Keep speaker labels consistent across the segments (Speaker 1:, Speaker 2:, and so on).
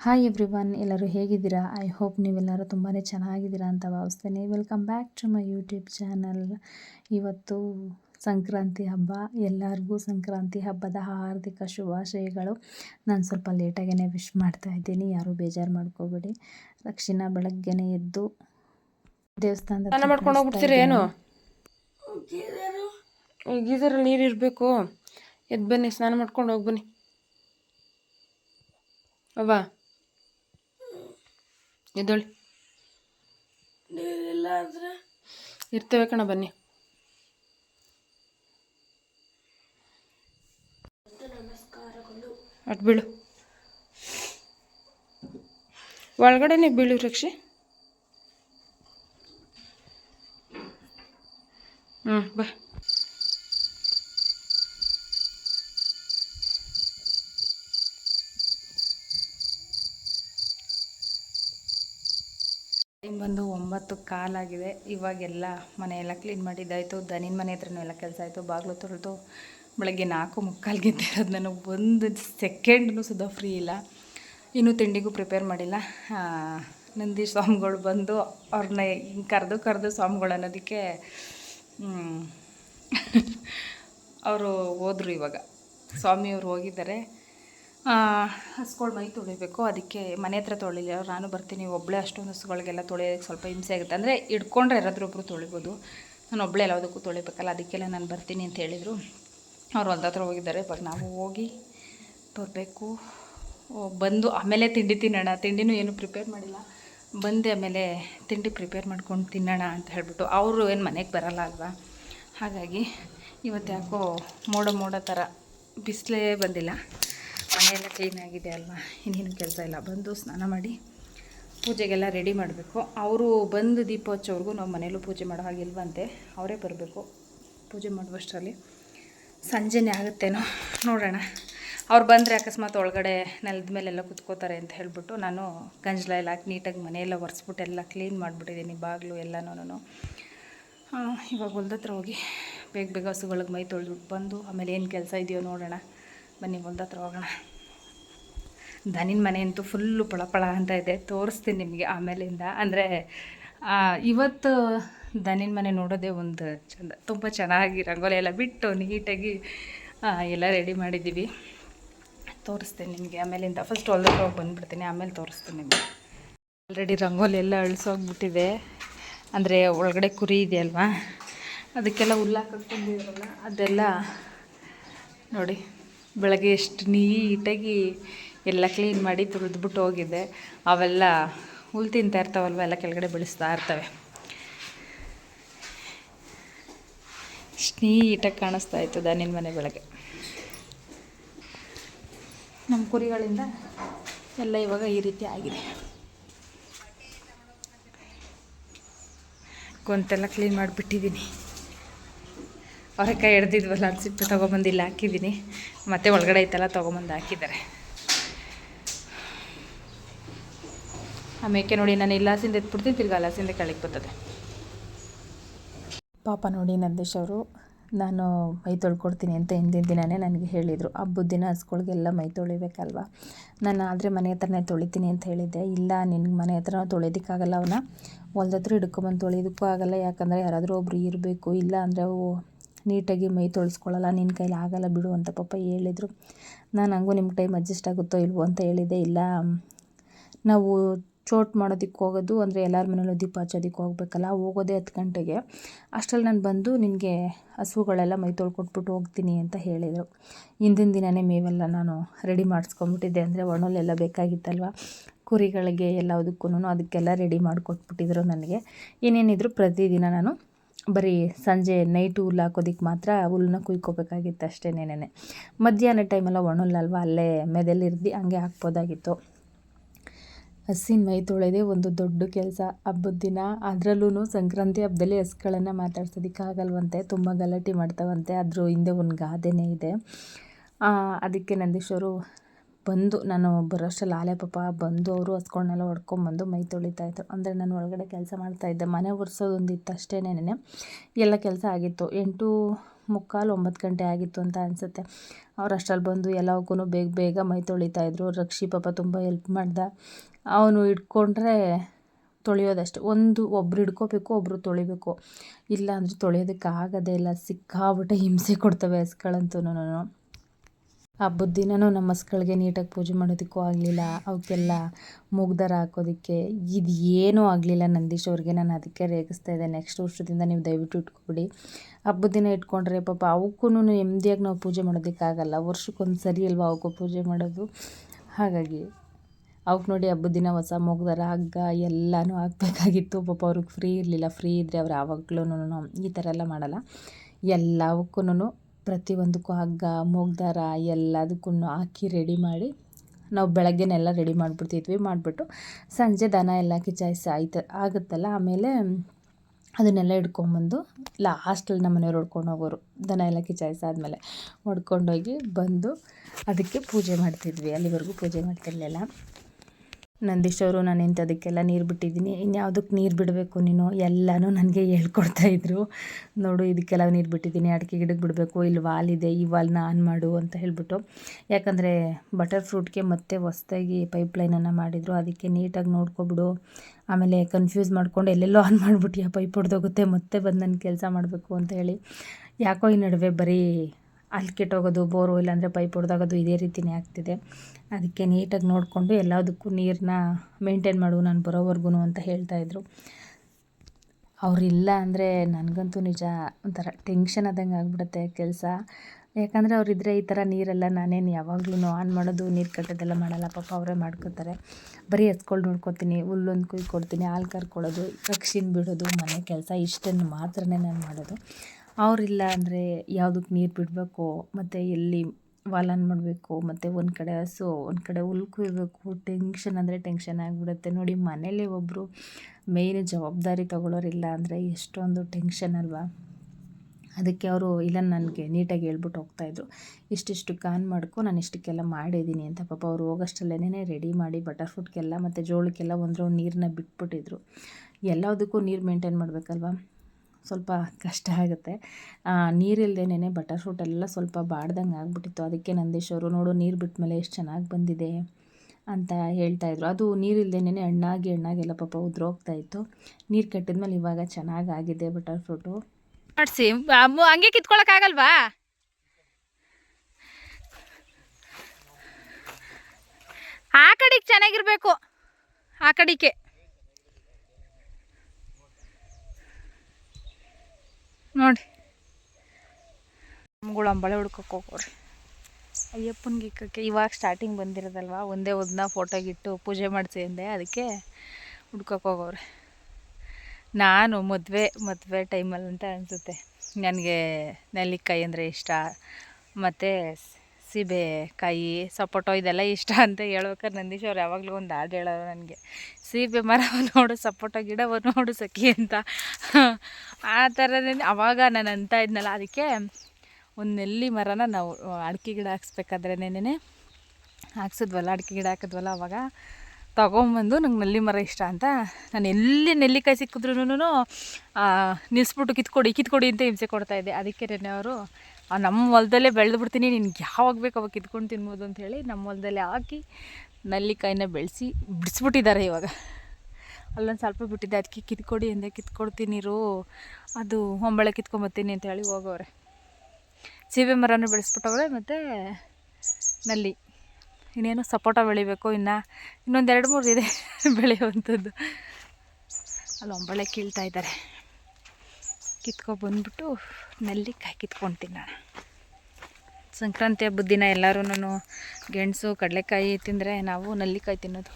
Speaker 1: Hi everyone ಎಲ್ಲರೂ ಹೇಗಿದ್ದೀರಾ? I hope ನೀವೆಲ್ಲರೂ ತುಂಬಾ ಚೆನ್ನಾಗಿದ್ದೀರಾ ಅಂತ ಭಾವಿಸ್ತೇನೆ. Welcome back to my YouTube channel ಇವತ್ತು ಸಂಕ್ರಾಂತಿ ಹಬ್ಬ. ಎಲ್ಲರಿಗೂ ಸಂಕ್ರಾಂತಿ ಹಬ್ಬದ ಹಾರ್ದಿಕ ಶುಭಾಶಯಗಳು. ನಾನು ಸ್ವಲ್ಪ ಲೇಟಾಗೇ ವಿಶ್ ಮಾಡ್ತಾ ಇದ್ದೀನಿ. ಯಾರೂ ಬೇಜಾರು ಮಾಡ್ಕೋಬೇಡಿ. ರಕ್ಷಿಣ ಬೆಳಗ್ಗೆನೇ ಎದ್ದು ದೇವಸ್ಥಾನದ
Speaker 2: ಸ್ನಾನ ಮಾಡ್ಕೊಂಡು ಹೋಗ್ಬಿಡ್ತೀರಿ ಏನು? ಗೀಸರಲ್ಲಿ ನೀರು ಇರಬೇಕು. ಎದ್ದು ಬನ್ನಿ ಸ್ನಾನ ಮಾಡ್ಕೊಂಡು ಹೋಗಿ ಬನ್ನಿ. ಎದ್ದೊಳಿ. ಇರ್ತೇವೆ ಕಣ ಬನ್ನಿ. ಅಟ್ ಬೀಳು. ಒಳಗಡೆನೆ ಬೀಳು ರಕ್ಷಿ. ಹ್ಞೂ ಬಾ
Speaker 1: ಟೈಮ್ ಒಂಬತ್ತು ಕಾಲಾಗಿದೆ. ಇವಾಗೆಲ್ಲ ಮನೆಯೆಲ್ಲ ಕ್ಲೀನ್ ಮಾಡಿದ್ದಾಯಿತು. ದನಿನ ಮನೆ ಹತ್ರನೂ ಎಲ್ಲ ಕೆಲಸ ಆಯಿತು. ಬಾಗಿಲು ತೊಳೆದು ಬೆಳಗ್ಗೆ ನಾಲ್ಕು ಮುಕ್ಕಾಲು ಗೆದ್ದಿರೋದು ನನಗೆ ಒಂದು ಸೆಕೆಂಡ್ನು ಸುದ ಫ್ರೀ ಇಲ್ಲ. ಇನ್ನೂ ತಿಂಡಿಗೂ ಪ್ರಿಪೇರ್ ಮಾಡಿಲ್ಲ. ನಂದಿ ಸ್ವಾಮಿಗಳು ಬಂದು ಅವ್ರನ್ನ ಹಿಂಗೆ ಕರೆದು ಕರೆದು ಸ್ವಾಮಿಗಳು ಅನ್ನೋದಕ್ಕೆ ಅವರು ಹೋದರು ಇವಾಗ. ಸ್ವಾಮಿಯವರು ಹೋಗಿದ್ದಾರೆ. ಹಸ್ಗಳು ಮೈ ತೊಳಿಬೇಕು. ಅದಕ್ಕೆ ಮನೆ ಹತ್ರ ತೊಳಿಲ್ಲ ನಾನು ಬರ್ತೀನಿ ಒಬ್ಬಳೇ ಅಷ್ಟೊಂದು ಹಸುಗಳಿಗೆಲ್ಲ ತೊಳೆಯೋಕ್ಕೆ ಸ್ವಲ್ಪ ಹಿಂಸೆ ಆಗುತ್ತೆ. ಅಂದರೆ ಇಟ್ಕೊಂಡ್ರೆ ಯಾರಾದರೂ ಒಬ್ಬರು ತೊಳಿಬೋದು. ನಾನು ಒಬ್ಬಳೇ ಎಲ್ಲದಕ್ಕೂ ತೊಳಿಬೇಕಲ್ಲ, ಅದಕ್ಕೆಲ್ಲ ನಾನು ಬರ್ತೀನಿ ಅಂತ ಹೇಳಿದರು. ಅವ್ರು ಹೊಲ್ದ ಹತ್ರ ಹೋಗಿದ್ದಾರೆ. ಬಟ್ ನಾವು ಹೋಗಿ ಬರಬೇಕು. ಬಂದು ಆಮೇಲೆ ತಿಂಡಿ ತಿನ್ನೋಣ. ತಿಂಡಿನೂ ಏನು ಪ್ರಿಪೇರ್ ಮಾಡಿಲ್ಲ. ಬಂದೆ ಆಮೇಲೆ ತಿಂಡಿ ಪ್ರಿಪೇರ್ ಮಾಡ್ಕೊಂಡು ತಿನ್ನೋಣ ಅಂತ ಹೇಳ್ಬಿಟ್ಟು. ಅವರು ಏನು ಮನೆಗೆ ಬರಲ್ಲ ಅಲ್ವಾ? ಹಾಗಾಗಿ ಇವತ್ತು ಯಾಕೋ ಮೋಡ ಮೋಡ ಥರ ಬಿಸಿಲೇ ಬಂದಿಲ್ಲ. ಮನೆಯೆಲ್ಲ ಕ್ಲೀನ್ ಆಗಿದೆ ಅಲ್ವಾ? ಇನ್ನೇನು ಕೆಲಸ ಇಲ್ಲ. ಬಂದು ಸ್ನಾನ ಮಾಡಿ ಪೂಜೆಗೆಲ್ಲ ರೆಡಿ ಮಾಡಬೇಕು. ಅವರು ಬಂದು ದೀಪ ಹಚ್ಚೋವರೆಗೂ ನಾವು ಮನೆಯಲ್ಲೂ ಪೂಜೆ ಮಾಡೋ ಹಾಗಿಲ್ವಂತೆ ಅವರೇ ಬರಬೇಕು. ಪೂಜೆ ಮಾಡುವಷ್ಟರಲ್ಲಿ ಸಂಜೆನೇ ಆಗುತ್ತೇನೋ ನೋಡೋಣ. ಅವ್ರು ಬಂದರೆ ಅಕಸ್ಮಾತ್ ಒಳಗಡೆ ನೆಲದ ಮೇಲೆಲ್ಲ ಕುತ್ಕೋತಾರೆ ಅಂತ ಹೇಳಿಬಿಟ್ಟು ನಾನು ಗಂಜಲ ಎಲ್ಲ ಹಾಕಿ ನೀಟಾಗಿ ಮನೆಯೆಲ್ಲ ಒರೆಸ್ಬಿಟ್ಟು ಎಲ್ಲ ಕ್ಲೀನ್ ಮಾಡಿಬಿಟ್ಟಿದ್ದೀನಿ, ಬಾಗಿಲು ಎಲ್ಲನೂ ಇವಾಗ ಹೊಲ್ದ ಹತ್ರ ಹೋಗಿ ಬೇಗ ಬೇಗ ಹಸುಗಳಿಗೆ ಮೈ ತೊಳೆದ್ಬಿಟ್ಟು ಬಂದು ಆಮೇಲೆ ಏನು ಕೆಲಸ ಇದೆಯೋ ನೋಡೋಣ. ಬನ್ನಿ ಹೊಲ್ದತ್ರ ಹೋಗೋಣ. ದನಿನ ಮನೆ ಅಂತೂ ಫುಲ್ಲು ಪಳಪಳ ಅಂತ ಇದೆ. ತೋರಿಸ್ತೀನಿ ನಿಮಗೆ ಆಮೇಲಿಂದ. ಅಂದರೆ ಇವತ್ತು ದನಿನ ಮನೆ ನೋಡೋದೇ ಒಂದು ಚಂದ, ತುಂಬ ಚೆನ್ನಾಗಿ ರಂಗೋಲಿ ಎಲ್ಲ ಬಿಟ್ಟು ನೀಟಾಗಿ ಎಲ್ಲ ರೆಡಿ ಮಾಡಿದ್ದೀವಿ. ತೋರಿಸ್ತೀನಿ ನಿಮಗೆ ಆಮೇಲಿಂದ. ಫಸ್ಟ್ ಹೊಲ್ದ ಹತ್ರ ಹೋಗಿ ಬಂದುಬಿಡ್ತೀನಿ, ಆಮೇಲೆ ತೋರಿಸ್ತೀನಿ ನಿಮಗೆ. ಆಲ್ರೆಡಿ ರಂಗೋಲಿ ಎಲ್ಲ ಅಳಿಸೋಗ್ಬಿಟ್ಟಿದೆ. ಅಂದರೆ, ಒಳಗಡೆ ಕುರಿ ಇದೆಯಲ್ವಾ? ಅದಕ್ಕೆಲ್ಲ ಹುಲ್ಲಾಕಿಕೊಂಡಿದ್ರಲ್ಲ ಅದೆಲ್ಲ ನೋಡಿ. ಬೆಳಗ್ಗೆ ಎಷ್ಟು ನೀಟಾಗಿ ಎಲ್ಲ ಕ್ಲೀನ್ ಮಾಡಿ ತುಳಿದ್ಬಿಟ್ಟು ಹೋಗಿದ್ದೆ. ಅವೆಲ್ಲ ಹುಲ್ ತಿಂತಾ ಇರ್ತಾವಲ್ವ, ಎಲ್ಲ ಕೆಳಗಡೆ ಬೆಳೆಸ್ತಾ ಇರ್ತವೆ. ಇಷ್ಟು ನೀಟಾಗಿ ಕಾಣಿಸ್ತಾ ಇತ್ತು ದಾನಿನ ಮನೆ ಬೆಳಗ್ಗೆ. ನಮ್ಮ ಕುರಿಗಳಿಂದ ಎಲ್ಲ ಇವಾಗ ಈ ರೀತಿ ಆಗಿದೆ. ಗೊಂತೆಲ್ಲ ಕ್ಲೀನ್ ಮಾಡಿಬಿಟ್ಟಿದ್ದೀನಿ. ಅವರೆಕಾಯಿ ಹಿಡ್ದಿದ್ವಲ್ಲ ಅದು ಸಿಪ್ಪೆ ತೊಗೊಬಂದು ಇಲ್ಲಿ ಹಾಕಿದ್ದೀನಿ ಮತ್ತೆ ಒಳಗಡೆ ಐತೆಲ್ಲ, ತೊಗೊಬಂದು ಹಾಕಿದ್ದಾರೆ. ಆ ಮೇಕೆ ನೋಡಿ, ನಾನು ಇಲ್ಲಾಸಿಂದ ಎತ್ಬಿಡ್ತೀನಿ, ತಿರ್ಗಿ ಅಲ್ಲಿ ಹಸಿಂದ ಕೆಳಗೆ ಬರ್ತದೆ. ಪಾಪ ನೋಡಿ ನಂದೇಶ್ ಅವರು, ನಾನು ಮೈ ತೊಳ್ಕೊಡ್ತೀನಿ ಅಂತ ಹಿಂದಿನ ದಿನವೇ ನನಗೆ ಹೇಳಿದರು. ಹಬ್ಬದ ದಿನ ಹಸ್ಗಳಿಗೆಲ್ಲ ಮೈ ತೊಳಿಬೇಕಲ್ವ? ನಾನು ಆದರೆ ಮನೆ ಹತ್ರನೇ ತೊಳಿತೀನಿ ಅಂತ ಹೇಳಿದ್ದೆ. ಇಲ್ಲ ನಿನಗೆ ಮನೆ ಹತ್ರ ತೊಳೆಯೋದಕ್ಕಾಗಲ್ಲ ಅವನ್ನ ಹೊಲ್ದ ಹತ್ರ ಹಿಡ್ಕೊಂಬಂದು ತೊಳೆಯೋದಕ್ಕೂ ಆಗಲ್ಲ. ಯಾಕಂದರೆ ಯಾರಾದರೂ ಒಬ್ರು ಇರಬೇಕು. ಇಲ್ಲ ಅಂದರೆ ಅವು ನೀಟಾಗಿ ಮೈ ತೊಳೆಸ್ಕೊಳ್ಳಲ್ಲ ನಿನ್ನ ಕೈಲಿ ಆಗಲ್ಲ ಬಿಡು ಅಂತ ಪಾಪ ಹೇಳಿದರು. ನಾನು ಹಂಗೂ ನಿಮ್ಮ ಟೈಮ್ ಅಡ್ಜಸ್ಟ್ ಆಗುತ್ತೋ ಇಲ್ವೋ ಅಂತ ಹೇಳಿದೆ ಇಲ್ಲ. ನಾವು ಚೋಟ್ ಮಾಡೋದಕ್ಕೆ ಹೋಗೋದು ಅಂದರೆ ಎಲ್ಲರ ಮನೇಲೂ ದೀಪ ಹಚ್ಚೋದಕ್ಕೆ ಹೋಗ್ಬೇಕಲ್ಲ, ಹೋಗೋದೇ ಹತ್ತು ಗಂಟೆಗೆ. ಅಷ್ಟರಲ್ಲಿ ನಾನು ಬಂದು ನಿನಗೆ ಹಸುಗಳೆಲ್ಲ ಮೈ ತೊಳ್ಕೊಟ್ಬಿಟ್ಟು ಹೋಗ್ತೀನಿ ಅಂತ ಹೇಳಿದರು. ಹಿಂದಿನ ದಿನವೇ ಮೇವೆಲ್ಲ ನಾನು ರೆಡಿ ಮಾಡಿಸ್ಕೊಂಬಿಟ್ಟಿದ್ದೆ ಅಂದರೆ ಒಣಲೆಲ್ಲ ಬೇಕಾಗಿತ್ತಲ್ವ? ಕುರಿಗಳಿಗೆ ಎಲ್ಲದಕ್ಕೂ ಅದಕ್ಕೆಲ್ಲ ರೆಡಿ ಮಾಡಿಕೊಟ್ಬಿಟ್ಟಿದ್ರು ನನಗೆ. ಏನೇನಿದ್ರು ಪ್ರತಿದಿನ ನಾನು ಬರೀ ಸಂಜೆ ನೈಟು ಹುಲ್ಲು ಹಾಕೋದಕ್ಕೆ ಮಾತ್ರ ಹುಲ್ಲನ್ನ ಕುಯ್ಕೋಬೇಕಾಗಿತ್ತು ಅಷ್ಟೇ ನೆನೆ. ಮಧ್ಯಾಹ್ನ ಟೈಮೆಲ್ಲ ಒಣಲ್ಲಲ್ವ ಅಲ್ಲೇ ಮೆದೆಲಿರ್ದು ಹಂಗೆ ಹಾಕ್ಬೋದಾಗಿತ್ತು. ಹಸಿನ ಮೈ ತೊಳೆದೇ ಒಂದು ದೊಡ್ಡ ಕೆಲಸ. ಹಬ್ಬದ ದಿನ ಅದರಲ್ಲೂ ಸಂಕ್ರಾಂತಿ ಹಬ್ಬದಲ್ಲಿ ಹಸುಗಳನ್ನು ಮಾತಾಡ್ಸೋದಕ್ಕಾಗಲ್ವಂತೆ ತುಂಬ ಗಲಾಟೆ ಮಾಡ್ತಾವಂತೆ. ಅದ್ರ ಹಿಂದೆ ಒಂದು ಗಾದೆನೇ ಇದೆ. ಅದಕ್ಕೆ ನಂದೀಶವರು ಬಂದು ನಾನು ಬರೋಷ್ಟರಲ್ಲಿ ಆಲೆ ಪಾಪ ಬಂದು ಅವರು ಹಸ್ಗಳನ್ನೆಲ್ಲ ಹೊಡ್ಕೊಂಬಂದು ಮೈ ತೊಳಿತಾಯಿದ್ರು ಅಂದರೆ ನಾನು ಒಳಗಡೆ ಕೆಲಸ ಮಾಡ್ತಾಯಿದ್ದೆ ಮನೆ ಒರೆಸೋದೊಂದು ಇತ್ತು ಅಷ್ಟೇನೇನೆ ಎಲ್ಲ ಕೆಲಸ ಆಗಿತ್ತು. ಎಂಟು ಮುಕ್ಕಾಲು ಒಂಬತ್ತು ಗಂಟೆ ಆಗಿತ್ತು ಅಂತ ಅನಿಸುತ್ತೆ. ಅವ್ರು ಅಷ್ಟರಲ್ಲಿ ಬಂದು ಎಲ್ಲವಕ್ಕೂ ಬೇಗ ಬೇಗ ಮೈ ತೊಳಿತಾಯಿದ್ರು ರಕ್ಷಿ ಪಾಪ ತುಂಬ ಹೆಲ್ಪ್ ಮಾಡ್ದ. ಅವನು ಇಟ್ಕೊಂಡ್ರೆ ತೊಳೆಯೋದಷ್ಟೇ. ಒಂದು ಒಬ್ರು ಹಿಡ್ಕೋಬೇಕು ಒಬ್ಬರು ತೊಳಿಬೇಕು. ಇಲ್ಲ ಅಂದರೆ ತೊಳೆಯೋದಕ್ಕೆ ಆಗೋದೇ ಇಲ್ಲ. ಸಿಕ್ಕಾಬಿಟ್ಟೆ ಹಿಂಸೆ ಕೊಡ್ತವೆ ಹಸ್ಗಳಂತೂ ಹಬ್ಬದ ದಿನವೂ ನಮ್ಮ ಮಸ್ಕಳಿಗೆ ನೀಟಾಗಿ ಪೂಜೆ ಮಾಡೋದಕ್ಕೂ ಆಗಲಿಲ್ಲ. ಅವಕ್ಕೆಲ್ಲ ಮೂಗ್ದಾರ ಹಾಕೋದಕ್ಕೆ ಇದು ಏನೂ ಆಗಲಿಲ್ಲ ನಂದೀಶ್ ಅವ್ರಿಗೆ. ನಾನು ಅದಕ್ಕೆ ರೇಗಿಸ್ತಾ ಇದ್ದೆ. ನೆಕ್ಸ್ಟ್ ವರ್ಷದಿಂದ ನೀವು ದಯವಿಟ್ಟು ಇಟ್ಕೊಬಿಡಿ ಹಬ್ಬದ ದಿನ ಇಟ್ಕೊಂಡ್ರೆ ಪಾಪ ಅವಕ್ಕೂ ನೆಮ್ಮದಿಯಾಗಿ ನಾವು ಪೂಜೆ ಮಾಡೋದಕ್ಕಾಗಲ್ಲ. ವರ್ಷಕ್ಕೊಂದು ಸರಿ ಅಲ್ವಾ ಅವಕ್ಕೂ ಪೂಜೆ ಮಾಡೋದು? ಹಾಗಾಗಿ ಅವಕ್ಕೆ ನೋಡಿ ಹಬ್ಬದ ದಿನ ಹೊಸ ಮುಗ್ದಾರ ಹಗ್ಗ ಎಲ್ಲನೂ ಹಾಕ್ಬೇಕಾಗಿತ್ತು. ಪಾಪ ಅವ್ರಿಗೆ ಫ್ರೀ ಇರಲಿಲ್ಲ. ಫ್ರೀ ಇದ್ದರೆ ಅವ್ರು ಯಾವಾಗ್ಲೂ ಈ ಥರ ಎಲ್ಲ ಮಾಡಲ್ಲ. ಎಲ್ಲವಕ್ಕೂ ಪ್ರತಿಯೊಂದಕ್ಕೂ ಹಗ್ಗ, ಮೊಗ್ದಾರ ಎಲ್ಲದಕ್ಕೂ ಹಾಕಿ ರೆಡಿ ಮಾಡಿ ನಾವು ಬೆಳಗ್ಗೆನೆಲ್ಲ ರೆಡಿ ಮಾಡಿಬಿಡ್ತಿದ್ವಿ. ಮಾಡಿಬಿಟ್ಟು ಸಂಜೆ ದನ ಎಲ್ಲ ಕಿಚಾಯಿಸಿ ಆಯ್ತು, ಆಗುತ್ತಲ್ಲ. ಆಮೇಲೆ ಅದನ್ನೆಲ್ಲ ಹಿಡ್ಕೊಂಬಂದು ಲಾಸ್ಟಲ್ಲಿ ನಮ್ಮ ಮನೆಯವ್ರು ಹೊಡ್ಕೊಂಡು ಹೋಗೋರು. ದನ ಎಲ್ಲ ಕಿಚಾಯಿಸಾದ್ಮೇಲೆ ಹೊಡ್ಕೊಂಡೋಗಿ ಬಂದು ಅದಕ್ಕೆ ಪೂಜೆ ಮಾಡ್ತಿದ್ವಿ. ಅಲ್ಲಿವರೆಗೂ ಪೂಜೆ ಮಾಡ್ತಿರ್ಲಿಲ್ಲ. ನಂದೀಶ್ ಅವರು, ನಾನು ಇಂಥದಕ್ಕೆಲ್ಲ ನೀರು ಬಿಟ್ಟಿದ್ದೀನಿ. ಇನ್ಯಾವುದಕ್ಕೆ ನೀರು ಬಿಡಬೇಕು ನೀನು? ಎಲ್ಲನೂ ನನಗೆ ಹೇಳ್ಕೊಡ್ತಾಯಿದ್ರು ನೋಡು, ಇದಕ್ಕೆಲ್ಲ ನೀರು ಬಿಟ್ಟಿದ್ದೀನಿ. ಅಡಿಕೆ ಗಿಡಕ್ಕೆ ಬಿಡಬೇಕು. ಇಲ್ಲಿ ಇದೆ. ಈ ವಾಲ್ನ ಆನ್ ಮಾಡು ಅಂತ ಹೇಳಿಬಿಟ್ಟು. ಯಾಕಂದರೆ ಬಟರ್ ಫ್ರೂಟ್ಗೆ ಮತ್ತೆ ಹೊಸ್ದಾಗಿ ಪೈಪ್ಲೈನನ್ನು ಮಾಡಿದರು. ಅದಕ್ಕೆ ನೀಟಾಗಿ ನೋಡ್ಕೊಬಿಡು. ಆಮೇಲೆ ಕನ್ಫ್ಯೂಸ್ ಮಾಡ್ಕೊಂಡು ಎಲ್ಲೆಲ್ಲೋ ಆನ್ ಮಾಡಿಬಿಟ್ಟು ಪೈಪ್ ಹೊಡೆದೋಗುತ್ತೆ ಮತ್ತೆ ಬಂದು ನನ್ನ ಕೆಲಸ ಮಾಡಬೇಕು ಅಂತ ಹೇಳಿ. ಯಾಕೋ ಈ ನಡುವೆ ಬರೀ ಅಲ್ಲಿ ಕೆಟ್ಟೋಗೋದು, ಬೋರು ಇಲ್ಲಾಂದರೆ ಪೈಪ್ ಹೊಡೆದಾಗೋದು ಇದೇ ರೀತಿಯೇ ಆಗ್ತಿದೆ. ಅದಕ್ಕೆ ನೀಟಾಗಿ ನೋಡಿಕೊಂಡು ಎಲ್ಲದಕ್ಕೂ ನೀರನ್ನ ಮೇಂಟೈನ್ ಮಾಡು, ನಾನು ಬರೋವರೆಗೂ ಅಂತ ಹೇಳ್ತಾಯಿದ್ರು ಅವರಿಲ್ಲ ಅಂದರೆ ನನಗಂತೂ ನಿಜ ಒಂಥರ ಟೆನ್ಷನ್ ಆದಂಗೆ ಆಗ್ಬಿಡುತ್ತೆ ಕೆಲಸ. ಯಾಕಂದರೆ ಅವರಿದ್ದರೆ ಈ ಥರ ನೀರೆಲ್ಲ ನಾನೇನು ಯಾವಾಗಲೂ ಆನ್ ಮಾಡೋದು, ನೀರು ಕಟ್ಟೋದೆಲ್ಲ ಮಾಡಲ್ಲ, ಪಾಪ ಅವರೇ ಮಾಡ್ಕೋತಾರೆ. ಬರೀ ಎತ್ಕೊಂಡು ನೋಡ್ಕೊತೀನಿ, ಹುಲ್ಲೊಂದು ಕುಯ್ಕೊಡ್ತೀನಿ, ಹಾಲು ಕರ್ಕೊಳ್ಳೋದು ಪಕ್ಷಿನ ಬಿಡೋದು, ಮನೆ ಕೆಲಸ ಇಷ್ಟನ್ನು ಮಾತ್ರನೇ ನಾನು ಮಾಡೋದು. ಅವರಿಲ್ಲ ಅಂದರೆ ಯಾವುದಕ್ಕೆ ನೀರು ಬಿಡಬೇಕು, ಮತ್ತು ಎಲ್ಲಿ ವಾಲನ್ ಮಾಡಬೇಕು, ಮತ್ತು ಒಂದು ಕಡೆ ಹಸು, ಒಂದು ಕಡೆ ಹುಲ್ ಇರಬೇಕು ಟೆನ್ಷನ್ ಅಂದರೆ ಟೆನ್ಷನ್ ಆಗಿಬಿಡುತ್ತೆ. ನೋಡಿ, ಮನೇಲಿ ಒಬ್ಬರು ಮೇಯ್ನ್ ಜವಾಬ್ದಾರಿ ತೊಗೊಳೋರಿಲ್ಲ ಅಂದರೆ ಎಷ್ಟೊಂದು ಟೆನ್ಷನ್ ಅಲ್ವಾ? ಅದಕ್ಕೆ ಅವರು, ಇಲ್ಲ ನನಗೆ ನೀಟಾಗಿ ಹೇಳ್ಬಿಟ್ಟು ಹೋಗ್ತಾಯಿದ್ರು ಇಷ್ಟಿಷ್ಟು ಕಾನ್ ಮಾಡ್ಕೊ, ನಾನು ಇಷ್ಟಕ್ಕೆಲ್ಲ ಮಾಡಿದ್ದೀನಿ ಅಂತ. ಪಾಪ ಅವರು ಹೋಗೋಷ್ಟಲ್ಲೇ ರೆಡಿ ಮಾಡಿ ಬಟರ್ ಮತ್ತು ಜೋಳಕ್ಕೆಲ್ಲ ಒಂದು ನೀರನ್ನ ಬಿಟ್ಬಿಟ್ಟಿದ್ರು. ಎಲ್ಲದಕ್ಕೂ ನೀರು ಮೇಂಟೈನ್ ಮಾಡಬೇಕಲ್ವ? ಸ್ವಲ್ಪ ಕಷ್ಟ ಆಗುತ್ತೆ. ನೀರಿಲ್ಲದೇನೆ ಬಟರ್ ಫ್ರೂಟ್ ಎಲ್ಲ ಸ್ವಲ್ಪ ಬಾಡ್ದಂಗೆ ಆಗ್ಬಿಟ್ಟಿತ್ತು. ಅದಕ್ಕೆ ನಂದೇಶ್ವರು, ನೋಡು, ನೀರು ಬಿಟ್ಟ ಮೇಲೆ ಎಷ್ಟು ಚೆನ್ನಾಗಿ ಬಂದಿದೆ ಅಂತ ಹೇಳ್ತಾಯಿದ್ರು ಅದು ನೀರಿಲ್ದೇನೆ ಹಣ್ಣಾಗಿ ಹಣ್ಣಾಗೆಲ್ಲ ಪಾಪ ಉದ್ರೋಗ್ತಾ ಇತ್ತು. ನೀರು ಕಟ್ಟಿದ್ಮೇಲೆ ಇವಾಗ ಚೆನ್ನಾಗಾಗಿದೆ ಬಟರ್ ಫ್ರೂಟು
Speaker 2: ಮಾಡಿಸಿ. ಹಂಗೆ ಕಿತ್ಕೊಳಕ್ಕಾಗಲ್ವಾ ಆ ಕಡೆಗೆ ಚೆನ್ನಾಗಿರ್ಬೇಕು. ಆ ಕಡೆಗೆ ನೋಡಿ ನಮ್ಗಳು ಅಂಬಳೆ ಹುಡ್ಕೋಕೆ ಹೋಗೋರಿ
Speaker 1: ಅಯ್ಯಪ್ಪನಿಗೆ ಇಕ್ಕಕ್ಕೆ ಇವಾಗ ಸ್ಟಾರ್ಟಿಂಗ್ ಬಂದಿರೋದಲ್ವ? ಒಂದೇ ಒಂದನ್ನ ಫೋಟೋಗಿಟ್ಟು ಪೂಜೆ ಮಾಡಿಸಿ ಅಂದೆ, ಅದಕ್ಕೆ ಹುಡ್ಕೋಕೆ ಹೋಗೋರಿ ನಾನು ಮದುವೆ ಮದುವೆ ಟೈಮಲ್ಲಿ ಅಂತ ಅನಿಸುತ್ತೆ. ನನಗೆ ನೆಲ್ಲಿಕಾಯಿ ಅಂದರೆ ಇಷ್ಟ. ಮತ್ತು ಸೀಬೆಕಾಯಿ ಸಪೋಟೊ ಇದೆಲ್ಲ ಇಷ್ಟ ಅಂತ ಹೇಳ್ಬೇಕಾದ್ರೆ ನಂದೀಶ್ ಅವ್ರು ಯಾವಾಗಲೂ ಒಂದು ಹಾಡು ಹೇಳೋರು ನನಗೆ. ಸೀಬೆ ಮರ ನೋಡು ಸಪೋಟೊ ಗಿಡವ ನೋಡು ಸಖಿ ಅಂತ. ಆ ಥರನೇ ಅವಾಗ ನಾನು ಅಂತ ಇದ್ನಲ್ಲ, ಅದಕ್ಕೆ ಒಂದು ನೆಲ್ಲಿ ಮರನ ನಾವು ಅಡಿಕೆ ಗಿಡ ಹಾಕ್ಸ್ಬೇಕಾದ್ರೇನೆ ಹಾಕ್ಸಿದ್ವಲ್ಲ, ಅಡಿಕೆ ಗಿಡ ಹಾಕಿದ್ವಲ್ಲ ಅವಾಗ. ತೊಗೊಂಬಂದು ನಂಗೆ ನೆಲ್ಲಿ ಮರ ಇಷ್ಟ ಅಂತ. ನಾನು ಎಲ್ಲಿ ನೆಲ್ಲಿಕಾಯಿ ಸಿಕ್ಕಿದ್ರೂ ನಿಲ್ಲಿಸ್ಬಿಟ್ಟು ಕಿತ್ಕೊಡಿ ಕಿತ್ಕೊಡಿ ಅಂತ ಹಿಂಸೆ ಕೊಡ್ತಾಯಿದ್ದೆ ಅದಕ್ಕೆ ನೆನೆ ಅವರು ನಮ್ಮ ಹೊಲದಲ್ಲೇ ಬೆಳೆದು ಬಿಡ್ತೀನಿ ನಿನ್ಗೆ ಯಾವಾಗ ಬೇಕು ಅವಾಗ ಕಿತ್ಕೊಂಡು ತಿನ್ಬೋದು ಅಂತ ಹೇಳಿ ನಮ್ಮ ಹೊಲದಲ್ಲೇ ಹಾಕಿ ನಲ್ಲಿಕಾಯಿನ ಬೆಳೆಸಿ ಬಿಡಿಸ್ಬಿಟ್ಟಿದ್ದಾರೆ ಇವಾಗ. ಅಲ್ಲೊಂದು ಸ್ವಲ್ಪ ಬಿಟ್ಟಿದ್ದೆ ಅದಕ್ಕೆ ಕಿತ್ಕೊಡಿ ಅಂದೆ, ಕಿತ್ಕೊಡ್ತೀನಿ ರೂ, ಅದು ಹೊಂಬಳೆ ಕಿತ್ಕೊಂಬತ್ತೀನಿ ಅಂತ ಹೇಳಿ ಹೋಗೋರೆ ಸೀಬೆ ಮರನ ಬೆಳೆಸ್ಬಿಟ್ಟವ್ರೆ ಮತ್ತು ನಲ್ಲಿ. ಇನ್ನೇನು ಸಪೋಟ ಬೆಳಿಬೇಕು ಇನ್ನು, ಇನ್ನೊಂದು ಎರಡು ಮೂರು ಇದೆ ಬೆಳೆಯುವಂಥದ್ದು. ಅಲ್ಲಿ ಹೊಂಬಳೆ ಕೀಳ್ತಾ ಇದ್ದಾರೆ. ಕಿತ್ಕೊಬಂದ್ಬಿಟ್ಟು ನೆಲ್ಲಿಕಾಯಿ ಕಿತ್ಕೊಂಡು ತಿನ್ನೋಣ ಸಂಕ್ರಾಂತಿ ಹಬ್ಬದ ದಿನ ಎಲ್ಲರೂ ಗೆಣಸು, ಕಡಲೆಕಾಯಿ ತಿಂದರೆ ನಾವು ನಲ್ಲಿಕಾಯಿ ತಿನ್ನೋದು.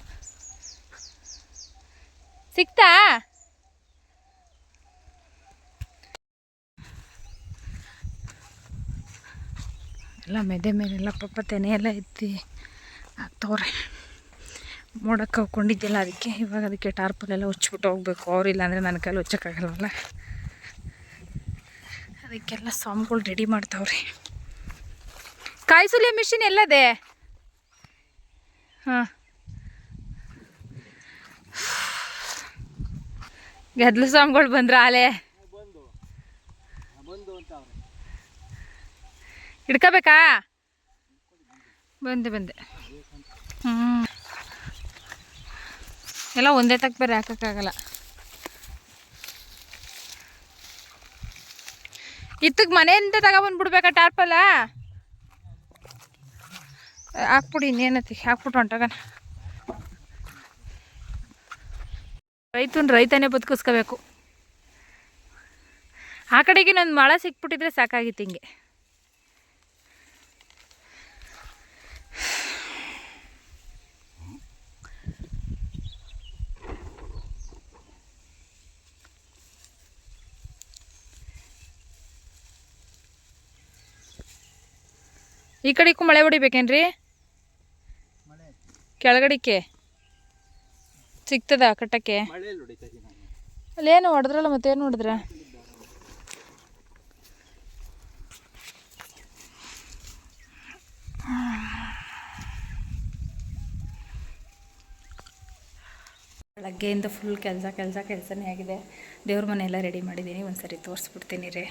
Speaker 1: ಸಿಕ್ತಾ? ಎಲ್ಲ ಮೆದೆ ಮೇಲೆಲ್ಲ ಪಾಪ ತೆನೆ ಎಲ್ಲ ಎತ್ತಿ ಹಾಕ್ತವ್ರೆ. ಮೋಡಕ್ಕೆ ಹಾಕ್ಕೊಂಡಿದ್ದಿಲ್ಲ ಅದಕ್ಕೆ. ಇವಾಗ ಅದಕ್ಕೆ ಟಾರ್ಪಲೆಲ್ಲ ಹುಚ್ಬಿಟ್ಟು ಹೋಗ್ಬೇಕು. ಅವ್ರಿಲ್ಲ ಅಂದರೆ ನನ್ನ ಕೈಲಿ ಹುಚ್ಚಕ್ಕಾಗಲ್ವಲ್ಲ ಅದಕ್ಕೆಲ್ಲ ಸ್ವಾಮಿಗಳು ರೆಡಿ ಮಾಡ್ತಾವ್ರೆ. ಕಾಯಿಸುಲಿಯ ಮಿಷಿನ್ ಎಲ್ಲದೆ? ಹಾಂ. ಗದ್ಲು ಸ್ವಾಮಿಗಳು ಬಂದ್ರ ಆಲೆ. ಹಿಡ್ಕೋಬೇಕಾ? ಬಂದೆ ಬಂದೆ. ಹ್ಞೂ ಎಲ್ಲ ಒಂದೇ ತಕ್ಕ ಬೇರೆ ಹಾಕೋಕ್ಕಾಗಲ್ಲ. ಇತ್ತಕ್ಕೆ ಮನೆಯಿಂದ ತಗೊಬಂದ್ಬಿಡ್ಬೇಕಾ ಟಾರ್ಪಲ್ಲ ಹಾಕ್ಬಿಡಿ, ಇನ್ನೇನತಿ? ಹಾಕ್ಬಿಟ್ಟು ಹೊಂಟೋಗಣ ರೈತನ ರೈತನೇ ಬದುಕಿಸ್ಕೋಬೇಕು. ಆ ಕಡೆಗೆ ನಂದು ಮಳೆ ಸಿಕ್ಬಿಟ್ಟಿದ್ರೆ ಸಾಕಾಗಿತ್ತು ಹಿಂಗೆ. ಈ ಕಡೆಗೂ ಮಳೆ ಹೊಡಿಬೇಕೇನ್ರಿ? ಕೆಳಗಡಿಕೆ ಸಿಗ್ತದ ಕಟ್ಟಕ್ಕೆ? ಅಲ್ಲೇನು ಹೊಡೆದ್ರಲ್ಲ ಮತ್ತೇನು ಹೊಡೆದ್ರ? ಬೆಳಗ್ಗೆಯಿಂದ ಫುಲ್ ಕೆಲಸ ಕೆಲಸ ಕೆಲಸನೇ ಆಗಿದೆ. ದೇವ್ರ ಮನೆ ಎಲ್ಲ ರೆಡಿ ಮಾಡಿದ್ದೀನಿ ಒಂದ್ಸರಿ ತೋರಿಸ್ಬಿಡ್ತೀನಿ ರೀ.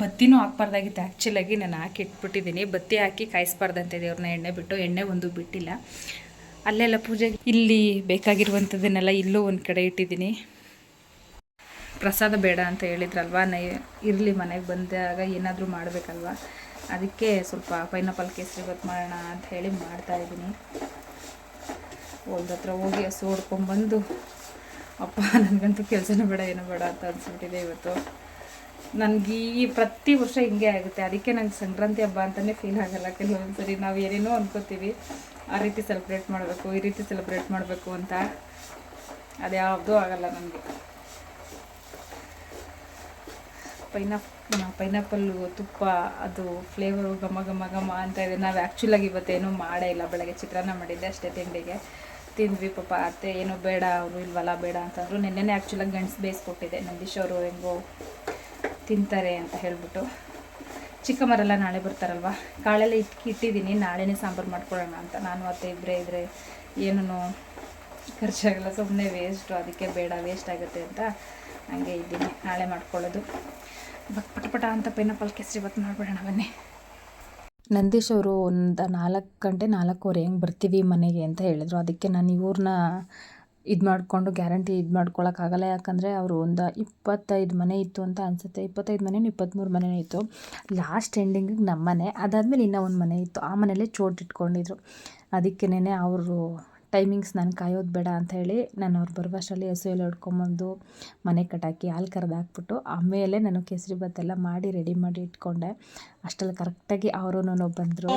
Speaker 1: ಬತ್ತಿನೂ ಹಾಕ್ಬಾರ್ದಾಗಿತ್ತು. ಆ್ಯಕ್ಚುಲಾಗಿ ನಾನು ಹಾಕಿ ಇಟ್ಬಿಟ್ಟಿದ್ದೀನಿ. ಬತ್ತಿ ಹಾಕಿ ಕಾಯಿಸ್ಬಾರ್ದಂತೆ ದೇವ್ರನ್ನ ಎಣ್ಣೆ ಬಿಟ್ಟು, ಎಣ್ಣೆ ಒಂದು ಬಿಟ್ಟಿಲ್ಲ. ಅಲ್ಲೆಲ್ಲ ಪೂಜೆಗೆ ಇಲ್ಲಿ ಬೇಕಾಗಿರುವಂಥದ್ದನ್ನೆಲ್ಲ ಇಲ್ಲೂ ಒಂದು ಕಡೆ ಇಟ್ಟಿದ್ದೀನಿ. ಪ್ರಸಾದ ಬೇಡ ಅಂತ ಹೇಳಿದ್ರಲ್ವ? ನೈ, ಇರಲಿ ಮನೆಗೆ ಬಂದಾಗ ಏನಾದರೂ ಮಾಡಬೇಕಲ್ವ? ಅದಕ್ಕೆ ಸ್ವಲ್ಪ ಪೈನಾಪಲ್ ಕೇಸರಿ ಗೊತ್ತು ಮಾಡೋಣ ಅಂತ ಹೇಳಿ ಮಾಡ್ತಾ ಇದ್ದೀನಿ. ಹೊಲ್ದ ಹತ್ರ ಹೋಗಿ ಹಸು ಹೊಡ್ಕೊಂಬಂದು ಅಪ್ಪ ನನಗಂತೂ ಕೆಲಸನೂ ಬೇಡ, ಏನೂ ಬೇಡ ಅಂತ ಅನ್ಸ್ಬಿಟ್ಟಿದೆ ಇವತ್ತು. ನನಗೆ ಈ ಪ್ರತಿ ವರ್ಷ ಹಿಂಗೆ ಆಗುತ್ತೆ. ಅದಕ್ಕೆ ನಂಗೆ ಸಂಕ್ರಾಂತಿ ಹಬ್ಬ ಅಂತಲೇ ಫೀಲ್ ಆಗಲ್ಲ. ಕೆಲವೊಂದು ಸರಿ ನಾವು ಏನೇನೋ ಅಂದ್ಕೋತೀವಿ ಆ ರೀತಿ ಸೆಲೆಬ್ರೇಟ್ ಮಾಡಬೇಕು, ಈ ರೀತಿ ಸೆಲೆಬ್ರೇಟ್ ಮಾಡಬೇಕು ಅಂತ. ಅದ್ಯಾವುದೂ ಆಗಲ್ಲ ನನಗೆ. ಪೈನಾಪ್ ಪೈನಾಪಲ್ಲು, ತುಪ್ಪ, ಅದು ಫ್ಲೇವರು ಘಮ ಘಮ ಘಮ ಅಂತ ಇದೆ. ನಾವು ಆ್ಯಕ್ಚುಲಾಗಿ ಇವತ್ತೇನೂ ಮಾಡೇ ಇಲ್ಲ. ಬೆಳಗ್ಗೆ ಚಿತ್ರಾನ್ನ ಮಾಡಿದ್ದೆ ಅಷ್ಟೇ ತಿಂಡಿಗೆ. ತಿಂದ್ವಿ ಪಾಪ. ಅತ್ತೆ ಏನೋ ಬೇಡ ಅವರು ಇಲ್ವಲ್ಲ, ಬೇಡ ಅಂತಂದ್ರು ನಿನ್ನೆನೇ ಆ್ಯಕ್ಚುಲಾಗಿ ಗಂಡ್ಸು ಬೇಯಿಸ್ಕೊಟ್ಟಿದ್ದೆ. ನಂದೀಶ್ ಅವರು ಹೆಂಗೋ ತಿಂತಾರೆ ಅಂತ ಹೇಳ್ಬಿಟ್ಟು ಚಿಕ್ಕಮ್ಮರೆಲ್ಲ ನಾಳೆ ಬರ್ತಾರಲ್ವ? ಕಾಳೆಲ್ಲ ಇಟ್ಟು ಇಟ್ಟಿದ್ದೀನಿ, ನಾಳೆನೇ ಸಾಂಬಾರು ಮಾಡ್ಕೊಳ್ಳೋಣ ಅಂತ. ನಾನು ಅತ್ತೆ ಇಬ್ಬರೇ ಇದ್ದರೆ ಏನೂ ಖರ್ಚಾಗಲ್ಲ ಸುಮ್ಮನೆ ವೇಸ್ಟು ಅದಕ್ಕೆ ಬೇಡ ವೇಸ್ಟ್ ಆಗುತ್ತೆ ಅಂತ ಹಂಗೆ ಇದ್ದೀನಿ. ನಾಳೆ ಮಾಡ್ಕೊಳ್ಳೋದು. ಬಕ್ ಪಟ ಪಟ ಅಂತ ಪೈನಾಪಲ್ ಕೇಸರಿ ಇವತ್ತು ಮಾಡಿಬಿಡೋಣ ಬನ್ನಿ. ನಂದೀಶ್ ಅವರು ಒಂದು ನಾಲ್ಕು ಗಂಟೆ ನಾಲ್ಕೂವರೆ ಹೆಂಗೆ ಬರ್ತೀವಿ ಮನೆಗೆ ಅಂತ ಹೇಳಿದರು. ಅದಕ್ಕೆ ನಾನು ಇವ್ರನ್ನ ಇದು ಮಾಡಿಕೊಂಡು ಗ್ಯಾರಂಟಿ ಇದು ಮಾಡ್ಕೊಳ್ಳೋಕ್ಕಾಗಲ್ಲ ಯಾಕಂದರೆ ಅವರು ಒಂದು ಇಪ್ಪತ್ತೈದು ಮನೆ ಇತ್ತು ಅಂತ ಅನಿಸುತ್ತೆ. ಇಪ್ಪತ್ತೈದು ಮನೆ ಇಪ್ಪತ್ತ್ಮೂರು ಮನೆ ಇತ್ತು. ಲಾಸ್ಟ್ ಎಂಡಿಂಗಿಗೆ ನಮ್ಮ ಮನೆ ಅದಾದಮೇಲೆ ಇನ್ನೂ ಒಂದು ಮನೆ ಇತ್ತು. ಆ ಮನೇಲೇ ಚೋಟ್ ಇಟ್ಕೊಂಡಿದ್ರು. ಅದಕ್ಕೇನೆ ಅವರು ಟೈಮಿಂಗ್ಸ್ ನಾನು ಕಾಯೋದು ಬೇಡ ಅಂತ ಹೇಳಿ ನಾನು ಅವ್ರು ಬರುವಷ್ಟರಲ್ಲಿ ಹಸು ಎಲ್ಲ ಹೊಡ್ಕೊಂಬಂದು ಮನೆ ಕಟ್ಟಾಕಿ ಹಾಲು ಕರೆದು ಹಾಕ್ಬಿಟ್ಟು ಆಮೇಲೆ ನಾನು ಕೇಸರಿ ಎಲ್ಲ ಮಾಡಿ ರೆಡಿ ಮಾಡಿ ಇಟ್ಕೊಂಡೆ. ಅಷ್ಟರಲ್ಲಿ ಕರೆಕ್ಟಾಗಿ ಅವರು ಬಂದರು.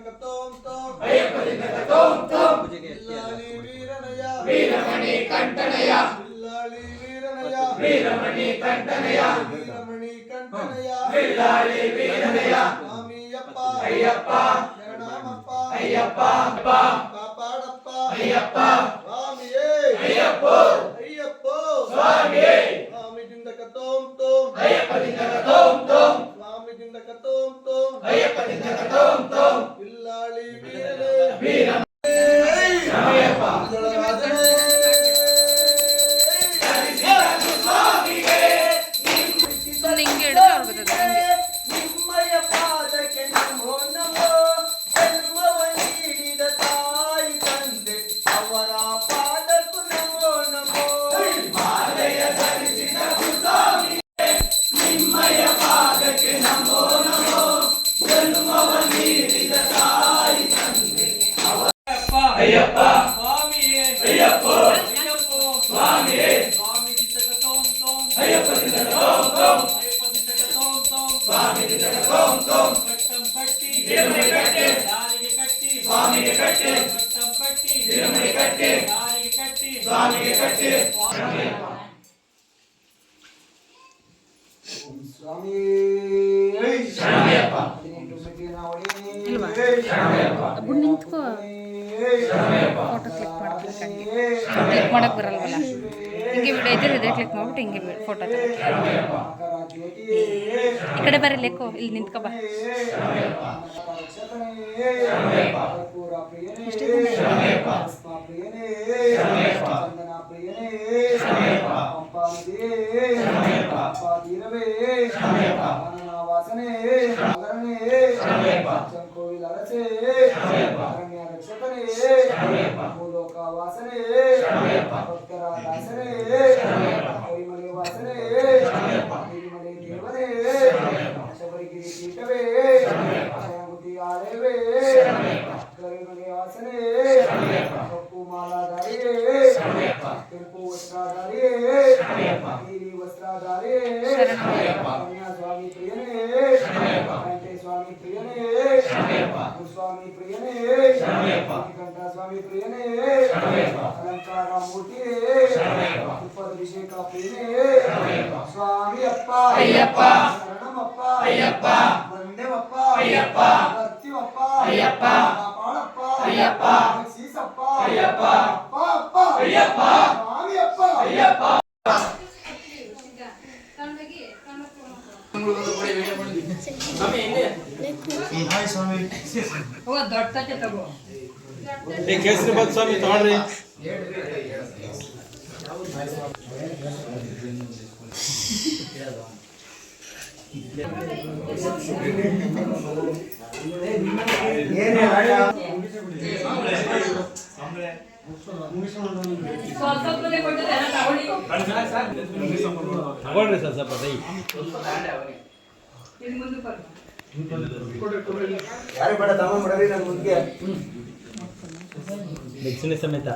Speaker 3: కనక తోం తోం వీరమణి కంటనయ వీరమణి కంటనయ ಸ್ವಾಮಿ. ಅಪ್ಪ
Speaker 1: ಅಯ್ಯಪ್ಪ.
Speaker 3: ಶರಣಮಪ್ಪ. ಅಯ್ಯಪ್ಪ. ವಂದೇವಪ್ಪ ಅಯ್ಯಪ್ಪ. ಬರ್ತೀವಪ್ಪ ಅಯ್ಯಪ್ಪ. ಕಾಪಾಡಪ್ಪ ಅಯ್ಯಪ್ಪ. ರಕ್ಷಿಸಪ್ಪ ಅಯ್ಯಪ್ಪ. ಅಪ್ಪ ಅಪ್ಪ ಅಯ್ಯಪ್ಪ. ಸ್ವಾಮಿ. ಅಪ್ಪ ಅಯ್ಯಪ್ಪ
Speaker 1: ದೊಡ್ಡ
Speaker 4: ಕೇಸರಿ ಬಾತ್ ಸ್ವಾಮಿ ತಗೊಳ್ರಿ
Speaker 1: ಸ್ವಲ್ಪ ಸ್ವಲ್ಪನೇ ಕೊಟ್ಟಿದ್ರೆ ಎಲ್ಲ ತಗೊಳ್ಳಿ
Speaker 4: ತಗೊಳ್ರಿ ಸರ್ ಸ್ವಲ್ಪ
Speaker 1: ಸೈ.
Speaker 3: ಯಾರು ಬೇಡ ತಮ್ಮ ಬಿಡರಿ ನನ್ನ ಮುಂದೆ
Speaker 4: ದಕ್ಷಿಣ ಸಮೇತ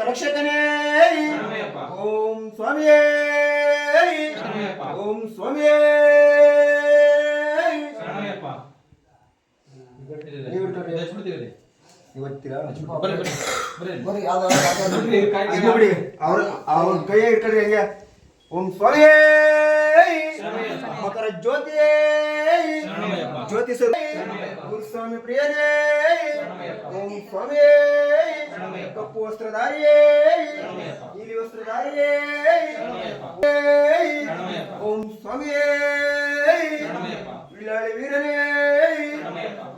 Speaker 3: ರಕ್ಷಕನೇ
Speaker 4: ಶರಣಮಯ್ಯಪ್ಪ.
Speaker 3: ಓಂ ಸ್ವಾಮಿಯೇ
Speaker 4: ಶರಣಮಯ್ಯಪ್ಪ.
Speaker 3: ಓಂ ಸ್ವಾಮಿಯೇ ಬಿಡಿ ಅವ್ರ ಅವ್ರ ಕೈ ಇಟ್ಕೊಳ್ರಿ ಹಂಗೆ ಓಂ
Speaker 4: ಸ್ವಾಮಿ.
Speaker 3: ಮಕರ ಜ್ಯೋತಿ.
Speaker 4: ಜ್ಯೋತಿ.
Speaker 3: ಗುರುಸ್ವಾಮಿ
Speaker 4: ಪ್ರಿಯರೇ.
Speaker 3: ಓಂ
Speaker 4: ಸ್ವಾಮಿ.
Speaker 3: ಕಪ್ಪು ವಸ್ತ್ರಧಾರಿಯೇ. ನೀಲಿ ವಸ್ತ್ರಧಾರಿಯೇ. ಓಂ ಸ್ವಾಮಿಯೇ
Speaker 4: ಶರಣಮಯ್ಯಪ್ಪ.
Speaker 3: ವೀರನೇ.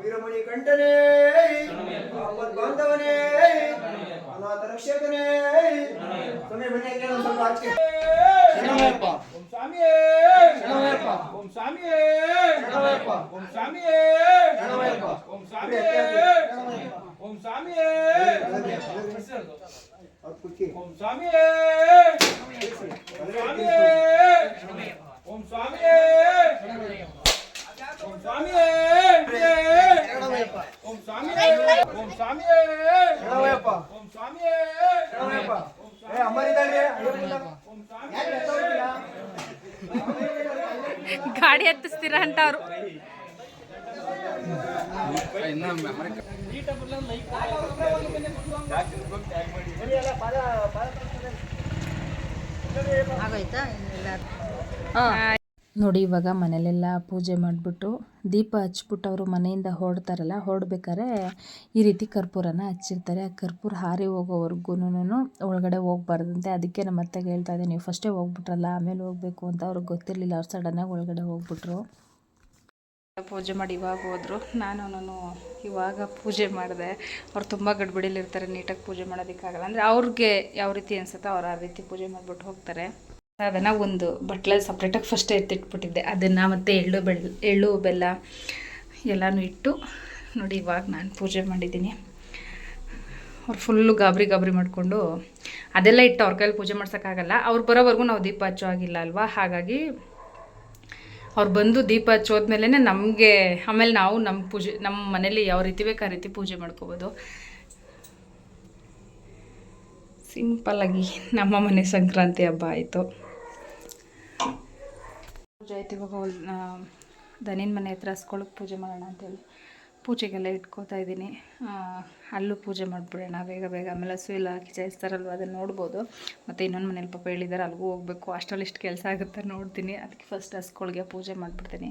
Speaker 3: ವೀರಮಣಿ ಕಂಠನೇ
Speaker 4: ಶರಣಮಯ್ಯಪ್ಪ.
Speaker 3: ಆಪತ್ ಬಾಂಧವನೇ
Speaker 4: ಶರಣಮಯ್ಯಪ್ಪ.
Speaker 3: ಅನಾಥ ರಕ್ಷಕನೇ
Speaker 4: ಶರಣಮಯ್ಯಪ್ಪ.
Speaker 3: ಸ್ವಾಮಿ ಬನ್ನಿ ಹಾಕಿ ಒಂದು ಸ್ವಲ್ಪ ಆಚೆ
Speaker 4: ಶರಣಮಯ್ಯಪ್ಪ.
Speaker 5: ಓಂ ಸ್ವಾಮಿಯೇ
Speaker 3: ಶರಣಮಯ್ಯಪ್ಪ.
Speaker 5: ಓಂ ಸ್ವಾಮಿಯೇ
Speaker 3: ಶರಣಮಯ್ಯಪ್ಪ.
Speaker 5: ಓಂ ಸ್ವಾಮಿಯೇ
Speaker 3: ಶರಣಮಯ್ಯಪ್ಪ.
Speaker 5: ಓಂ ಸ್ವಾಮಿಯೇ ಓಂ ಸ್ವಾಮಿಯೇ
Speaker 3: ಅವ್ರು ಕುಕ್ಕಿ.
Speaker 5: ಓಂ ಸ್ವಾಮಿಯೇ ಓಂ ಸ್ವಾಮಿಯೇ ಓಂ ಸ್ವಾಮಿಯೇ ಓಂ
Speaker 3: ಸ್ವಾಮಿ.
Speaker 5: ಓಂ ಸ್ವಾಮಿ ಓಂ
Speaker 3: ಸ್ವಾಮಿ.
Speaker 5: ಓಂ
Speaker 3: ಸ್ವಾಮಿ?
Speaker 1: ಗಾಡಿ ಹತ್ತಿಸ್ತೀರಾ ಅಂತ ಅವರು ನೋಡಿ, ಇವಾಗ ಮನೇಲೆಲ್ಲ ಪೂಜೆ ಮಾಡಿಬಿಟ್ಟು ದೀಪ ಹಚ್ಬಿಟ್ಟು ಅವರು ಮನೆಯಿಂದ ಹೊರಡ್ತಾರಲ್ಲ, ಹೊರಡ್ಬೇಕಾದ್ರೆ ಈ ರೀತಿ ಕರ್ಪೂರನ ಹಚ್ಚಿರ್ತಾರೆ. ಆ ಕರ್ಪೂರ ಹಾರಿ ಹೋಗೋವರೆಗೂ ಒಳಗಡೆ ಹೋಗ್ಬಾರ್ದಂತೆ. ಅದಕ್ಕೆ ನಮ್ಮ ಅತ್ತೆಗೆ ಹೇಳ್ತಾ ಇದ್ದೆ, ನೀವು ಫಸ್ಟೇ ಹೋಗ್ಬಿಟ್ರಲ್ಲ, ಆಮೇಲೆ ಹೋಗಬೇಕು ಅಂತ. ಅವ್ರಿಗೆ ಗೊತ್ತಿರಲಿಲ್ಲ, ಅವ್ರು ಸಡನ್ನಾಗಿ ಒಳಗಡೆ ಹೋಗ್ಬಿಟ್ರು. ಪೂಜೆ ಮಾಡಿ ಇವಾಗ ಹೋದರು. ನಾನು ನಾನು ಇವಾಗ ಪೂಜೆ ಮಾಡಿದೆ. ಅವ್ರು ತುಂಬ ಗಡ್ಬಡಿಲಿರ್ತಾರೆ, ನೀಟಾಗಿ ಪೂಜೆ ಮಾಡೋದಕ್ಕಾಗಲ್ಲ. ಅಂದರೆ ಅವ್ರಿಗೆ ಯಾವ ರೀತಿ ಅನಿಸುತ್ತೋ ಅವ್ರು ಆ ರೀತಿ ಪೂಜೆ ಮಾಡಿಬಿಟ್ಟು ಹೋಗ್ತಾರೆ. ಅದನ್ನು ಒಂದು ಬಟ್ಲಲ್ಲಿ ಸಪ್ರೇಟಾಗಿ ಫಸ್ಟ್ ಎತ್ತಿಟ್ಬಿಟ್ಟಿದ್ದೆ. ಅದನ್ನು ಮತ್ತು ಎಳ್ಳು ಬೆಳ್, ಎಳ್ಳು, ಬೆಲ್ಲ ಎಲ್ಲನೂ ಇಟ್ಟು ನೋಡಿ ಇವಾಗ ನಾನು ಪೂಜೆ ಮಾಡಿದ್ದೀನಿ. ಅವ್ರು ಫುಲ್ಲು ಗಾಬರಿ ಗಾಬರಿ ಮಾಡಿಕೊಂಡು ಅದೆಲ್ಲ ಇಟ್ಟು ಅವ್ರ ಕೈಯಲ್ಲಿ ಪೂಜೆ ಮಾಡ್ಸೋಕ್ಕಾಗಲ್ಲ ಅವ್ರು ಬರೋವರೆಗೂ ನಾವು ದೀಪ ಹಚ್ಚೋ ಆಗಿಲ್ಲ ಅಲ್ವಾ? ಹಾಗಾಗಿ ಅವ್ರು ಬಂದು ದೀಪ ಹಚ್ಚೋದ್ಮೇಲೆ ನಮಗೆ, ಆಮೇಲೆ ನಾವು ನಮ್ಮ ಪೂಜೆ ನಮ್ಮ ಮನೇಲಿ ಯಾವ ರೀತಿ ಬೇಕು ಆ ರೀತಿ ಪೂಜೆ ಮಾಡ್ಕೋಬೋದು. ಸಿಂಪಲ್ಲಾಗಿ ನಮ್ಮ ಮನೆ ಸಂಕ್ರಾಂತಿ ಹಬ್ಬ ಆಯಿತು. ಪೂಜೆ ಆಯ್ತು ಇವಾಗ ದನಿನ ಮನೆ ಹತ್ರ ಹಸ್ಕೊಳಕ್ಕೆ ಪೂಜೆ ಮಾಡೋಣ ಅಂತೇಳಿ ಪೂಜೆಗೆಲ್ಲ ಇಟ್ಕೋತಾ ಇದ್ದೀನಿ. ಅಲ್ಲೂ ಪೂಜೆ ಮಾಡಿಬಿಡೋಣ, ಬೇಗ ಬೇಗ. ಆಮೇಲೆ ಹಸು ಎಲ್ಲ ಕಿಚಾಯಿಸ್ತಾರಲ್ವ ಅದನ್ನು ನೋಡ್ಬೋದು. ಮತ್ತು ಇನ್ನೊಂದು ಮನೇಲಿ ಪಾಪ ಹೇಳಿದ್ದಾರೆ ಅಲ್ಲಿಗೂ ಹೋಗಬೇಕು. ಅಷ್ಟರಲ್ಲಿ ಇಷ್ಟು ಕೆಲಸ ಆಗುತ್ತೆ ನೋಡ್ತೀನಿ. ಅದಕ್ಕೆ ಫಸ್ಟ್ ಹಸ್ಕೊಳ್ಗೆ ಪೂಜೆ ಮಾಡಿಬಿಡ್ತೀನಿ.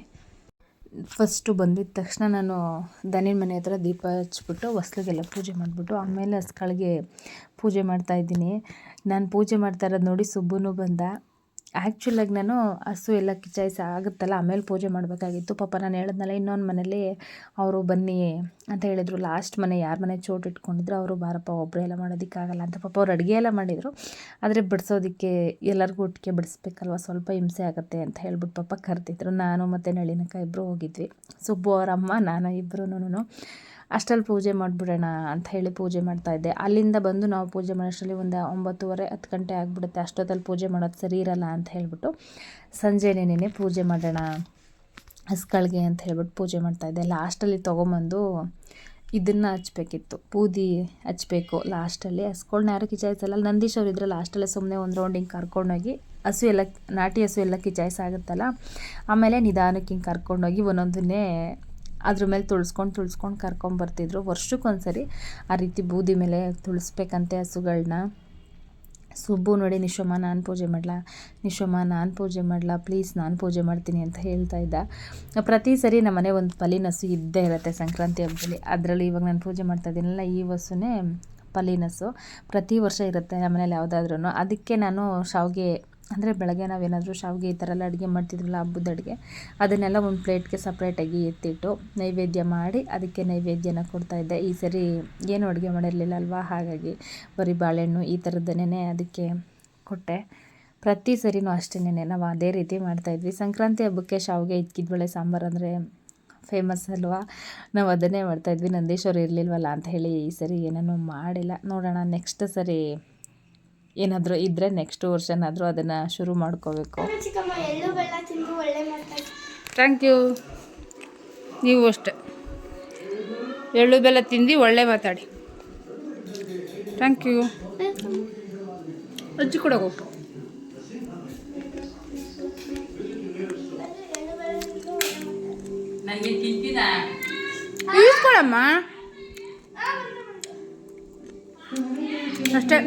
Speaker 1: ಫಸ್ಟು ಬಂದಿದ್ದ ತಕ್ಷಣ ನಾನು ದನಿನ ಮನೆ ಹತ್ರ ದೀಪ ಹಚ್ಬಿಟ್ಟು ಹೊಸ್ಲಿಗೆಲ್ಲ ಪೂಜೆ ಮಾಡಿಬಿಟ್ಟು, ಆಮೇಲೆ ಹಸ್ಗಳಿಗೆ ಪೂಜೆ ಮಾಡ್ತಾಯಿದ್ದೀನಿ ನಾನು ಪೂಜೆ ಮಾಡ್ತಾ ಇರೋದು ನೋಡಿ ಸುಬ್ಬುನೂ ಬಂದ. ಆ್ಯಕ್ಚುಲಾಗಿ ನಾನು ಹಸು ಎಲ್ಲ ಕಿಚಾಯಿಸಿ ಆಗುತ್ತಲ್ಲ, ಆಮೇಲೆ ಪೂಜೆ ಮಾಡಬೇಕಾಗಿತ್ತು. ಪಾಪ ನಾನು ಹೇಳಿದ್ನಲ್ಲ, ಇನ್ನೊಂದು ಮನೇಲಿ ಅವರು ಬನ್ನಿ ಅಂತ ಹೇಳಿದರು. ಲಾಸ್ಟ್ ಮನೆ ಯಾರ ಮನೆ ಚೋಟ್ ಇಟ್ಕೊಂಡಿದ್ರು, ಅವರು, ಬಾರಪ್ಪ ಒಬ್ಬರೇ ಎಲ್ಲ ಮಾಡೋದಕ್ಕಾಗಲ್ಲ ಅಂತ ಪಾಪ ಅವ್ರು ಅಡುಗೆ ಎಲ್ಲ ಮಾಡಿದರು. ಆದರೆ ಬಿಡಿಸೋದಕ್ಕೆ ಎಲ್ಲರಿಗೂ ಒಟ್ಟಿಗೆ ಬಿಡಿಸ್ಬೇಕಲ್ವ, ಸ್ವಲ್ಪ ಹಿಂಸೆ ಆಗುತ್ತೆ ಅಂತ ಹೇಳ್ಬಿಟ್ಟು ಪಾಪ ಕರೆದಿದ್ರು. ನಾನು ಮತ್ತು ನಳಿನಕ್ಕ ಇಬ್ಬರು ಹೋಗಿದ್ವಿ. ಸುಬ್ಬು ಅವರಮ್ಮ ನಾನು ಇಬ್ಬರೂ ಅಷ್ಟರಲ್ಲಿ ಪೂಜೆ ಮಾಡಿಬಿಡೋಣ ಅಂತ ಹೇಳಿ ಪೂಜೆ ಮಾಡ್ತಾಯಿದ್ದೆ ಅಲ್ಲಿಂದ ಬಂದು ನಾವು ಪೂಜೆ ಮಾಡೋಷ್ಟರಲ್ಲಿ ಒಂದು ಒಂಬತ್ತುವರೆ, ಹತ್ತು ಗಂಟೆ ಆಗಿಬಿಡುತ್ತೆ. ಅಷ್ಟೊತ್ತಲ್ಲಿ ಪೂಜೆ ಮಾಡೋದು ಸರಿ ಇರಲ್ಲ ಅಂತ ಹೇಳ್ಬಿಟ್ಟು ಸಂಜೆನೇ ಪೂಜೆ ಮಾಡೋಣ ಹಸ್ಗಳಿಗೆ ಅಂತ ಹೇಳ್ಬಿಟ್ಟು ಪೂಜೆ ಮಾಡ್ತಾಯಿದ್ದೆ ಲಾಸ್ಟಲ್ಲಿ ತೊಗೊಂಬಂದು ಇದನ್ನು ಹಚ್ಬೇಕಿತ್ತು. ಬೂದಿ ಹಚ್ಬೇಕು ಲಾಸ್ಟಲ್ಲಿ. ಹಸ್ಗಳ್ನ ಯಾರು ಕಿಚಾಯಿಸಲ್ಲ. ನಂದೀಶ್ ಅವ್ರು ಇದ್ರೆ ಲಾಸ್ಟಲ್ಲೇ ಸುಮ್ಮನೆ ಒಂದು ರೌಂಡ್ ಹಿಂಗೆ ಕರ್ಕೊಂಡೋಗಿ ಹಸು ಎಲ್ಲ, ನಾಟಿ ಹಸು ಎಲ್ಲ ಕಿಚಾಯಿಸಾಗುತ್ತಲ್ಲ, ಆಮೇಲೆ ನಿಧಾನಕ್ಕೆ ಹಿಂಗೆ ಕರ್ಕೊಂಡೋಗಿ ಒಂದೊಂದನ್ನೇ ಅದ್ರ ಮೇಲೆ ತುಳಿಸ್ಕೊಂಡು ತುಳಿಸ್ಕೊಂಡು ಕರ್ಕೊಂಬರ್ತಿದ್ರು ವರ್ಷಕ್ಕೊಂದ್ಸರಿ ಆ ರೀತಿ ಬೂದಿ ಮೇಲೆ ತುಳಿಸ್ಬೇಕಂತೆ ಹಸುಗಳನ್ನ ಸುಬ್ಬು ನೋಡಿ, ನಿಶಮ್ಮ, ನಾನು ಪೂಜೆ ಮಾಡಲ? ನಿಶಮ್ಮ, ನಾನು ಪೂಜೆ ಮಾಡಲ? ಪ್ಲೀಸ್, ನಾನು ಪೂಜೆ ಮಾಡ್ತೀನಿ ಅಂತ ಹೇಳ್ತಾ ಇದ್ದ. ಪ್ರತಿ ಸರಿ ನಮ್ಮ ಮನೆ ಒಂದು ಪಲಿನಸು ಇದ್ದೇ ಇರುತ್ತೆ ಸಂಕ್ರಾಂತಿ ಹಬ್ಬದಲ್ಲಿ. ಅದರಲ್ಲಿ ಇವಾಗ ನಾನು ಪೂಜೆ ಮಾಡ್ತಾ ಇದ್ದೀನಲ್ಲ ಈ ಹಸುನೇ ಪಲಿನಸು ಪ್ರತಿ ವರ್ಷ ಇರುತ್ತೆ ನಮ್ಮ ಮನೇಲಿ ಯಾವುದಾದ್ರೂ ಅದಕ್ಕೆ ನಾನು ಶಾವಿಗೆ ಅಂದರೆ ಬೆಳಗ್ಗೆ ನಾವೇನಾದರೂ ಶಾವಿಗೆ ಈ ಥರ ಎಲ್ಲ ಅಡುಗೆ ಮಾಡ್ತಿದ್ರಲ್ಲ ಹಬ್ಬದ ಅಡುಗೆ, ಅದನ್ನೆಲ್ಲ ಒಂದು ಪ್ಲೇಟ್ಗೆ ಸಪ್ರೇಟಾಗಿ ಎತ್ತಿಟ್ಟು ನೈವೇದ್ಯ ಮಾಡಿ ಅದಕ್ಕೆ ನೈವೇದ್ಯನ ಕೊಡ್ತಾಯಿದ್ದೆ ಈ ಸರಿ ಏನು ಅಡುಗೆ ಮಾಡಿರಲಿಲ್ಲ ಅಲ್ವಾ? ಹಾಗಾಗಿ ಬರೀ ಬಾಳೆಹಣ್ಣು ಈ ಥರದ್ದನ್ನೇ ಅದಕ್ಕೆ ಕೊಟ್ಟೆ. ಪ್ರತಿ ಸರಿನೂ ಅಷ್ಟೇನೆ ನಾವು ಅದೇ ರೀತಿ ಮಾಡ್ತಾಯಿದ್ವಿ ಸಂಕ್ರಾಂತಿ ಹಬ್ಬಕ್ಕೆ ಶಾವಿಗೆ ಇಕ್ಕಿದ್ಬೇಳೆ ಸಾಂಬಾರು ಅಂದರೆ ಫೇಮಸ್ ಅಲ್ವಾ? ನಾವು ಅದನ್ನೇ ಮಾಡ್ತಾಯಿದ್ವಿ ನಂದೇಶ್ವರ ಇರಲಿಲ್ವಲ್ಲ ಅಂತ ಹೇಳಿ ಈ ಸರಿ ಏನೂ ಮಾಡಿಲ್ಲ. ನೋಡೋಣ ನೆಕ್ಸ್ಟ್ ಸರಿ ಏನಾದರೂ ಇದ್ದರೆ ನೆಕ್ಸ್ಟ್ ವರ್ಷನಾದರೂ ಅದನ್ನು ಶುರು ಮಾಡ್ಕೋಬೇಕು.
Speaker 6: ಚಿಕ್ಕಮ್ಮ ಎಳ್ಳು ತಿಂದು ಒಳ್ಳೆ ಮಾಡ್ತಾರೆ
Speaker 1: ಥ್ಯಾಂಕ್ ಯು ನೀವು ಅಷ್ಟೆ. ಎಳ್ಳು ಬೆಲ್ಲ ತಿಂದು ಒಳ್ಳೆ ಮಾತಾಡಿ. ಥ್ಯಾಂಕ್ ಯು ಅಜ್ಜಿ ಕೂಡ ಹೋಗು. ಇಸ್ಕೊಳಮ್ಮ ಅಷ್ಟೇ.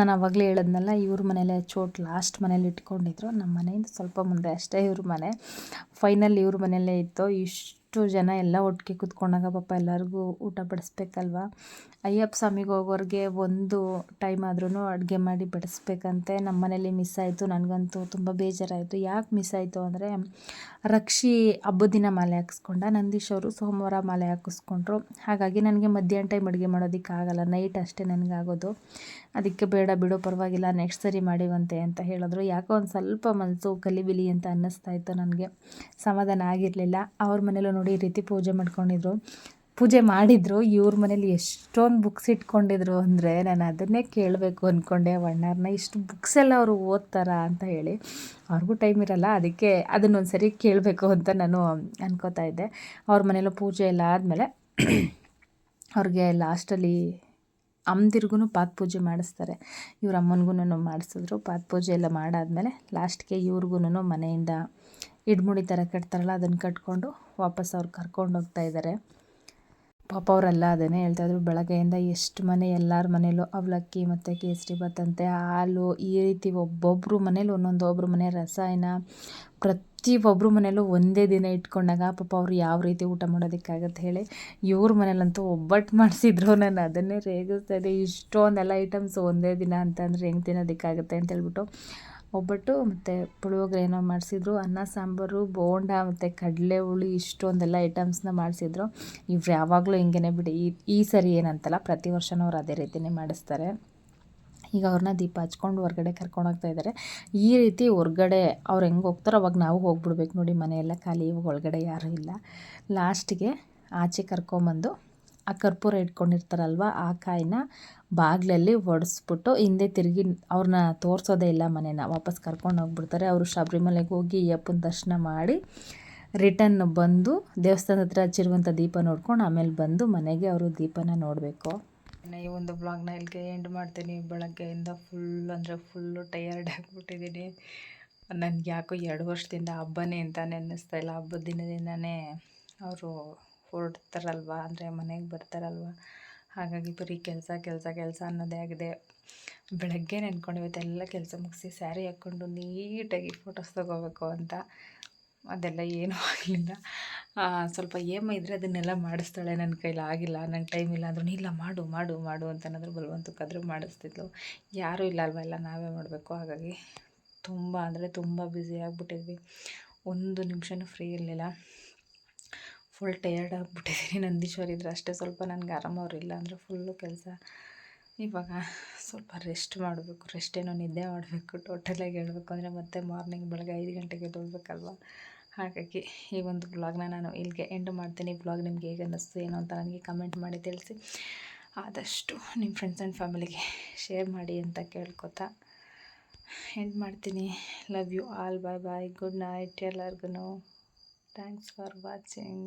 Speaker 1: ನಾನು ಆವಾಗಲೇ ಹೇಳದ್ನಲ್ಲ, ಇವ್ರ ಮನೇಲೆ ಚೋಟ್ ಲಾಸ್ಟ್ ಮನೇಲಿ ಇಟ್ಕೊಂಡಿದ್ರು. ನಮ್ಮ ಮನೆಯಿಂದ ಸ್ವಲ್ಪ ಮುಂದೆ ಅಷ್ಟೇ ಇವ್ರ ಮನೆ. ಫೈನಲ್ ಇವ್ರ ಮನೆಯಲ್ಲೇ ಇತ್ತು. ಇಷ್ಟು ಜನ ಎಲ್ಲ ಒಟ್ಟಿಗೆ ಕೂತ್ಕೊಂಡಾಗ ಪಾಪ ಎಲ್ಲರಿಗೂ ಊಟ ಬಡಿಸ್ಬೇಕಲ್ವ? ಅಯ್ಯಪ್ಪ ಸ್ವಾಮಿಗೆ ಹೋಗೋರಿಗೆ ಒಂದು ಟೈಮ್ ಆದ್ರೂ ಅಡುಗೆ ಮಾಡಿ ಬಡಿಸ್ಬೇಕಂತೆ. ನಮ್ಮ ಮನೇಲಿ ಮಿಸ್ ಆಯಿತು. ನನಗಂತೂ ತುಂಬ ಬೇಜಾರಾಯಿತು. ಯಾಕೆ ಮಿಸ್ ಆಯಿತು ಅಂದರೆ, ರಕ್ಷಿ ಹಬ್ಬದ ದಿನ ಮಾಲೆ ಹಾಕಿಸ್ಕೊಂಡ. ನಂದೀಶ್ ಅವರು ಸೋಮವಾರ ಮಾಲೆ ಹಾಕಿಸ್ಕೊಂಡ್ರು. ಹಾಗಾಗಿ ನನಗೆ ಮಧ್ಯಾಹ್ನ ಟೈಮ್ ಅಡುಗೆ ಮಾಡೋದಕ್ಕಾಗಲ್ಲ. ನೈಟ್ ಅಷ್ಟೇ ನನಗಾಗೋದು. ಅದಕ್ಕೆ ಬೇಡ, ಬಿಡು, ಪರವಾಗಿಲ್ಲ ನೆಕ್ಸ್ಟ್ ಸರಿ ಮಾಡಿವಂತೆ ಅಂತ ಹೇಳಿದ್ರು. ಯಾಕೋ ಒಂದು ಸ್ವಲ್ಪ ಮನಸ್ಸು ಕಲಿಬಿಲಿ ಅಂತ ಅನ್ನಿಸ್ತಾ ಇತ್ತು ನನಗೆ. ಸಮಾಧಾನ ಆಗಿರಲಿಲ್ಲ. ಅವ್ರ ಮನೇಲೂ ನೋಡಿ ಈ ರೀತಿ ಪೂಜೆ ಮಾಡ್ಕೊಂಡಿದ್ರು. ಪೂಜೆ ಮಾಡಿದ್ರು. ಇವ್ರ ಮನೇಲಿ ಎಷ್ಟೊಂದು ಬುಕ್ಸ್ ಇಟ್ಕೊಂಡಿದ್ರು ಅಂದರೆ ನಾನು ಅದನ್ನೇ ಕೇಳಬೇಕು ಅಂದ್ಕೊಂಡೆ ಅಣ್ಣಾರನ್ನ ಇಷ್ಟು ಬುಕ್ಸ್ ಎಲ್ಲ ಅವರು ಓದ್ತಾರಾ ಅಂತ ಹೇಳಿ. ಅವ್ರಿಗೂ ಟೈಮ್ ಇರಲ್ಲ. ಅದಕ್ಕೆ ಅದನ್ನೊಂದು ಸರಿ ಕೇಳಬೇಕು ಅಂತ ನಾನು ಅನ್ಕೋತಾ ಇದ್ದೆ. ಅವ್ರ ಮನೇಲೂ ಪೂಜೆ ಎಲ್ಲ ಆದಮೇಲೆ ಅವ್ರಿಗೆ ಲಾಸ್ಟಲ್ಲಿ ಅಮ್ಮದಿರ್ಗೂ ಪಾತ್ ಪೂಜೆ ಮಾಡಿಸ್ತಾರೆ. ಇವ್ರ ಅಮ್ಮನಿಗೂ ಮಾಡಿಸಿದ್ರು. ಪಾತ್ ಪೂಜೆ ಎಲ್ಲ ಮಾಡಾದಮೇಲೆ ಲಾಸ್ಟ್ಗೆ ಇವ್ರಿಗೂ ಮನೆಯಿಂದ ಇಡ್ಮುಡಿ ಥರ ಕಟ್ತಾರಲ್ಲ ಅದನ್ನು ಕಟ್ಕೊಂಡು ವಾಪಸ್ ಅವ್ರು ಕರ್ಕೊಂಡು ಹೋಗ್ತಾ ಇದ್ದಾರೆ ಪಾಪ ಅವರೆಲ್ಲ ಅದನ್ನೇ ಹೇಳ್ತಾಯಿದ್ರು ಬೆಳಗ್ಗೆಯಿಂದ ಎಷ್ಟು ಮನೆ ಎಲ್ಲರ ಮನೇಲೂ ಅವಲಕ್ಕಿ ಮತ್ತು ಕೇಸರಿ ಬತ್ತಂತೆ, ಹಾಲು, ಈ ರೀತಿ ಒಬ್ಬೊಬ್ಬರು ಮನೇಲಿ ಒಂದೊಂದು ಒಬ್ಬರು ಮನೆ ರಸಾಯನ ಪ್ರತಿ ಒಬ್ಬರು ಮನೇಲೂ ಒಂದೇ ದಿನ ಇಟ್ಕೊಂಡಾಗ ಪಾಪ ಅವ್ರು ಯಾವ ರೀತಿ ಊಟ ಮಾಡೋದಕ್ಕಾಗತ್ತೆ ಹೇಳಿ. ಇವ್ರ ಮನೇಲಂತೂ ಒಬ್ಬಟ್ಟು ಮಾಡಿಸಿದ್ರು. ನಾನು ಅದನ್ನೇ ರೇಗಿಸ್ತಾ ಇದ್ದೆ. ಇಷ್ಟೊಂದೆಲ್ಲ ಐಟಮ್ಸ್ ಒಂದೇ ದಿನ ಅಂತಂದರೆ ಹೆಂಗೆ ತಿನ್ನೋದಕ್ಕಾಗುತ್ತೆ ಅಂತ ಹೇಳ್ಬಿಟ್ಟು ಒಬ್ಬಟ್ಟು ಮತ್ತು ಪುಳಿಯೋಗರೆ ಏನೋ ಮಾಡಿಸಿದ್ರು, ಅನ್ನ, ಸಾಂಬಾರು, ಬೋಂಡ ಮತ್ತು ಕಡಲೆ ಹುಳಿ ಇಷ್ಟೊಂದೆಲ್ಲ ಐಟಮ್ಸ್ನ ಮಾಡಿಸಿದ್ರು. ಇವ್ರು ಯಾವಾಗಲೂ ಹಿಂಗೇ ಬಿಡಿ, ಈ ಈ ಸರಿ ಏನಂತಲ್ಲ ಪ್ರತಿ ವರ್ಷನೂ ಅವ್ರು ಅದೇ ರೀತಿಯೇ ಮಾಡಿಸ್ತಾರೆ. ಈಗ ಅವ್ರನ್ನ ದೀಪ ಹಚ್ಕೊಂಡು ಹೊರ್ಗಡೆ ಕರ್ಕೊಂಡು ಹೋಗ್ತಾ ಇದ್ದಾರೆ ಈ ರೀತಿ ಹೊರ್ಗಡೆ ಅವ್ರು ಹೆಂಗೆ ಹೋಗ್ತಾರೋ ಅವಾಗ ನಾವು ಹೋಗ್ಬಿಡ್ಬೇಕು ನೋಡಿ ಮನೆಯೆಲ್ಲ ಖಾಲಿ, ಇವಾಗ ಒಳಗಡೆ ಯಾರೂ ಇಲ್ಲ. ಲಾಸ್ಟಿಗೆ ಆಚೆ ಕರ್ಕೊಂಬಂದು ಆ ಕರ್ಪೂರ ಇಟ್ಕೊಂಡಿರ್ತಾರಲ್ವ, ಆ ಕಾಯಿನ ಬಾಗಿಲಲ್ಲಿ ಒಡೆಸ್ಬಿಟ್ಟು ಹಿಂದೆ ತಿರುಗಿ ಅವ್ರನ್ನ ತೋರಿಸೋದೇ ಇಲ್ಲ ಮನೇನ. ವಾಪಸ್ ಕರ್ಕೊಂಡು ಹೋಗ್ಬಿಡ್ತಾರೆ. ಅವರು ಶಬರಿಮಲೆಗೆ ಹೋಗಿ ಅಯ್ಯಪ್ಪನ ದರ್ಶನ ಮಾಡಿ ರಿಟರ್ನ್ ಬಂದು ದೇವಸ್ಥಾನದ ಹತ್ರ ಹಚ್ಚಿರುವಂಥ ದೀಪ ನೋಡ್ಕೊಂಡು ಆಮೇಲೆ ಬಂದು ಮನೆಗೆ ಅವರು ದೀಪನ ನೋಡಬೇಕು. ಈ ಒಂದು ಬ್ಲಾಗ್ನ ಇಲ್ಲಿಗೆ ಎಂಡ್ ಮಾಡ್ತೀನಿ. ಬೆಳಗ್ಗೆಯಿಂದ ಫುಲ್ ಅಂದರೆ ಫುಲ್ಲು ಟಯರ್ಡ್ ಆಗಿಬಿಟ್ಟಿದ್ದೀನಿ. ನನಗೆ ಯಾಕೋ ಎರಡು ವರ್ಷದಿಂದ ಹಬ್ಬನೇ ಅಂತ ಅನ್ನಿಸ್ತಾ ಇಲ್ಲ. ಹಬ್ಬದ ದಿನದಿಂದನೇ ಅವರು ಹೊರಡ್ತಾರಲ್ವ? ಅಂದರೆ ಮನೆಗೆ ಬರ್ತಾರಲ್ವ? ಹಾಗಾಗಿ ಬರೀ ಕೆಲಸ ಕೆಲಸ ಕೆಲಸ ಅನ್ನೋದೇ ಆಗಿದೆ. ಬೆಳಗ್ಗೆ ನೆನ್ಕೊಂಡು ಇವತ್ತೆಲ್ಲ ಕೆಲಸ ಮುಗಿಸಿ ಸ್ಯಾರಿ ಹಾಕ್ಕೊಂಡು ನೀಟಾಗಿ ಫೋಟೋಸ್ ತೊಗೋಬೇಕು ಅಂತ. ಅದೆಲ್ಲ ಏನೂ ಆಗಲಿಲ್ಲ. ಸ್ವಲ್ಪ ಏಮ ಇದ್ದರೆ ಅದನ್ನೆಲ್ಲ ಮಾಡಿಸ್ತಾಳೆ. ನನ್ನ ಕೈಲಿ ಆಗಿಲ್ಲ, ನಂಗೆ ಟೈಮ್ ಇಲ್ಲ ಅಂದ್ರೂ ಇಲ್ಲ, ಮಾಡು ಮಾಡು ಮಾಡು ಅಂತ ಏನಾದರೂ ಬಲವಂತಕ್ಕಾದರೂ ಮಾಡಿಸ್ತಿದ್ಲು. ಯಾರೂ ಇಲ್ಲ ಅಲ್ವ? ಎಲ್ಲ ನಾವೇ ಮಾಡಬೇಕು. ಹಾಗಾಗಿ ತುಂಬ ಅಂದರೆ ತುಂಬ ಬ್ಯುಸಿ ಆಗಿಬಿಟ್ಟಿದ್ವಿ. ಒಂದು ನಿಮಿಷನೂ ಫ್ರೀ ಇರಲಿಲ್ಲ. ಫುಲ್ ಟಯರ್ಡ್ ಆಗಿಬಿಟ್ಟಿದ್ದೀನಿ ನಂದೀಶ್ವರ್ ಇದ್ರೆ ಅಷ್ಟೇ ಸ್ವಲ್ಪ ನನಗೆ ಆರಾಮವ್ರಿಲ್ಲ ಅಂದರೆ ಫುಲ್ಲು ಕೆಲಸ. ಇವಾಗ ಸ್ವಲ್ಪ ರೆಸ್ಟ್ ಮಾಡಬೇಕು. ರೆಸ್ಟ್ ಏನೋ ನಿದ್ದೆ ಮಾಡಬೇಕು. ಟೋಟಲಾಗಿ ಹೇಳಬೇಕು ಅಂದರೆ ಮತ್ತೆ ಮಾರ್ನಿಂಗ್ ಬೆಳಗ್ಗೆ ಐದು ಗಂಟೆಗೆ ತೊಳ್ಬೇಕಲ್ವ ಹಾಗಾಗಿ ಈ ಒಂದು ಬ್ಲಾಗ್ನ ನಾನು ಇಲ್ಲಿಗೆ ಎಂಡ್ ಮಾಡ್ತೀನಿ. ಬ್ಲಾಗ್ ನಿಮ್ಗೆ ಹೇಗೆ ಅನ್ನಿಸ್ತು, ಏನು ಅಂತ ನನಗೆ ಕಮೆಂಟ್ ಮಾಡಿ ತಿಳಿಸಿ. ಆದಷ್ಟು ನಿಮ್ಮ ಫ್ರೆಂಡ್ಸ್ ಆ್ಯಂಡ್ ಫ್ಯಾಮಿಲಿಗೆ ಶೇರ್ ಮಾಡಿ ಅಂತ ಕೇಳ್ಕೊತಾ ಎಂಡ್ ಮಾಡ್ತೀನಿ. Love you all bye bye good night ಎಲ್ಲರಿಗೂ ಥ್ಯಾಂಕ್ಸ್ ಫಾರ್ ವಾಚಿಂಗ್